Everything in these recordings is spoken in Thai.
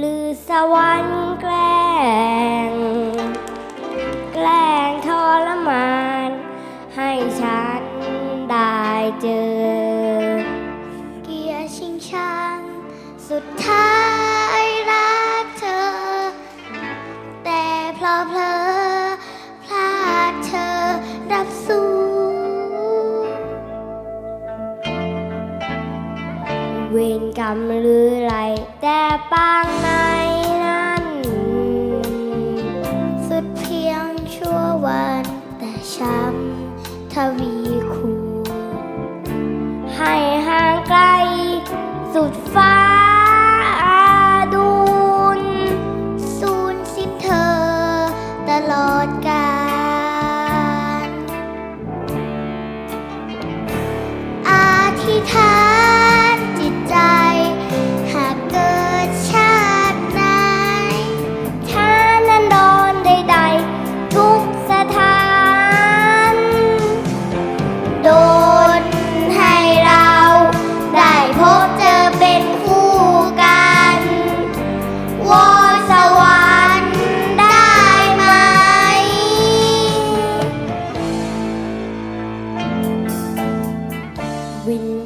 ลือสวรรค์แกล้ง แกล้งทรมาน ให้ฉันได้เจอ เกียร์ชิงชังสุดท้าย เวรกรรมหรือไรแต่ปางในนั้น สุดเพียงชั่ววันแต่ช้ำทวีคูณให้ห่างไกลสุดฟ้า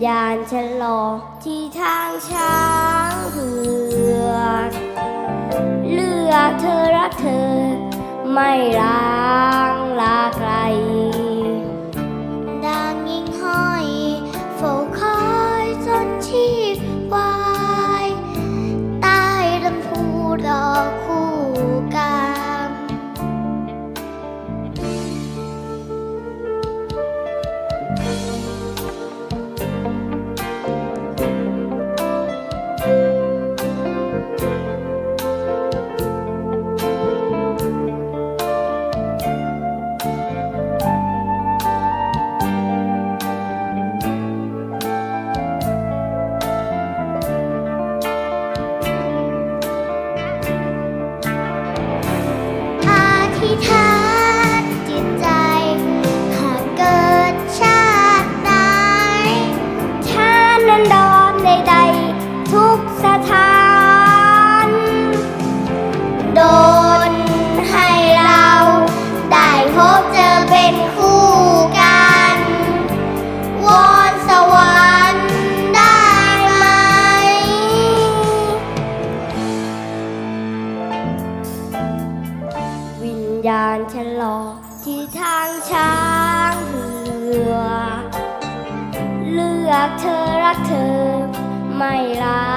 ยาณฉันรอที่ทางช้างเผือกเลือกเธอรักเธอ ไม่ร้า ใดทุกสถาน โดนให้เราได้พบเจอเป็นคู่กัน วอนสวรรค์ได้ไหม วิญญาณฉันรอที่ทางช้างเผือกเลือกเธอรักเธอ ไม่ร้า